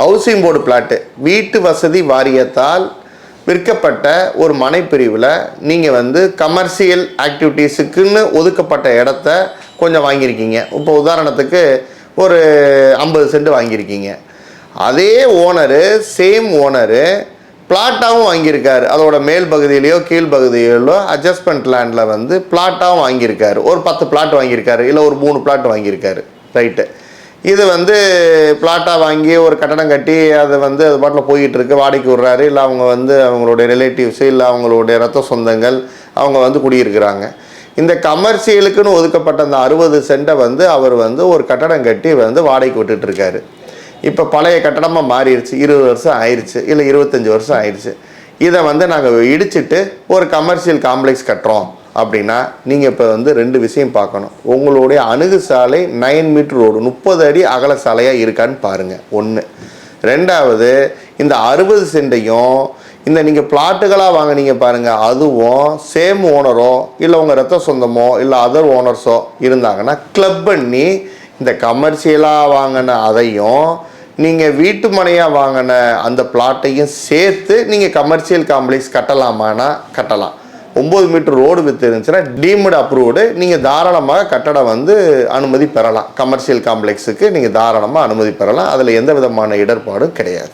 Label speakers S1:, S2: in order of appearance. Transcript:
S1: Housing board plot வீட்டு வசதி வாரியத்தால் விற்கப்பட்ட ஒரு மனைப்பிரிவில் நீங்கள் வந்து கமர்ஷியல் ஆக்டிவிட்டீஸுக்குன்னு ஒதுக்கப்பட்ட இடத்த கொஞ்சம் வாங்கியிருக்கீங்க. இப்போ உதாரணத்துக்கு ஒரு ஐம்பது சென்ட் வாங்கியிருக்கீங்க. அதே ஓனரு சேம் ஓனரு பிளாட்டாகவும் வாங்கியிருக்காரு. அதோட மேல் பகுதியிலையோ கீழ் பகுதியிலோ அட்ஜஸ்ட்மெண்ட் லேண்டில் வந்து பிளாட்டாகவும் வாங்கியிருக்காரு. ஒரு பத்து பிளாட் வாங்கியிருக்காரு. இல்லை ஒரு மூணு பிளாட் வாங்கியிருக்காரு. ரைட்டு இது வந்து பிளாட்டாக வாங்கி ஒரு கட்டடம் கட்டி அதை வந்து அது பாட்டில் போய்கிட்டு இருக்கு வாடகைக்கு விடுறாரு. இல்லை அவங்க வந்து அவங்களுடைய ரிலேட்டிவ்ஸு இல்லை அவங்களுடைய ரத்த சொந்தங்கள் அவங்க வந்து குடியிருக்கிறாங்க. இந்த கமர்ஷியலுக்குன்னு ஒதுக்கப்பட்ட அந்த அறுபது சென்ட்டை வந்து அவர் வந்து ஒரு கட்டடம் கட்டி வந்து வாடகைக்கு விட்டுட்ருக்காரு இப்போ பழைய கட்டடமாக மாறிடுச்சு. இருபது வருஷம் ஆயிடுச்சு இல்லை இருபத்தஞ்சி வருஷம் ஆயிடுச்சு இதை வந்து நாங்கள் இடிச்சிட்டு ஒரு கமர்ஷியல் காம்ப்ளெக்ஸ் கட்டுறோம். அப்படின்னா நீங்கள் இப்போ வந்து ரெண்டு விஷயம் பார்க்கணும். உங்களுடைய அணுகு சாலை நைன் மீட்டர் ரோடு முப்பது அடி அகல சாலையாக இருக்கான்னு பாருங்கள் ஒன்று ரெண்டாவது இந்த அறுபது சென்டையும் இந்த நீங்கள் பிளாட்டுகளாக வாங்குனீங்க பாருங்கள் அதுவும் சேம் ஓனரோ இல்லை உங்கள் ரத்த சொந்தமோ இல்லை அதர் ஓனர்ஸோ இருந்தாங்கன்னா கிளப் பண்ணி இந்த கமர்ஷியலாக வாங்கின அதையும் நீங்கள் வீட்டு மனையாக வாங்கின அந்த பிளாட்டையும் சேர்த்து நீங்கள் கமர்ஷியல் காம்ப்ளெக்ஸ் கட்டலாமானா கட்டலாம். ஒம்பது மீட்டர் ரோடு வித்து இருந்துச்சுன்னா டீம்டு அப்ரூவ்டு நீங்கள் தாராளமாக கட்டடம் வந்து அனுமதி பெறலாம். கமர்ஷியல் காம்ப்ளெக்ஸுக்கு நீங்கள் தாராளமாக அனுமதி பெறலாம். அதில் எந்த விதமான இடர்பாடும் கிடையாது.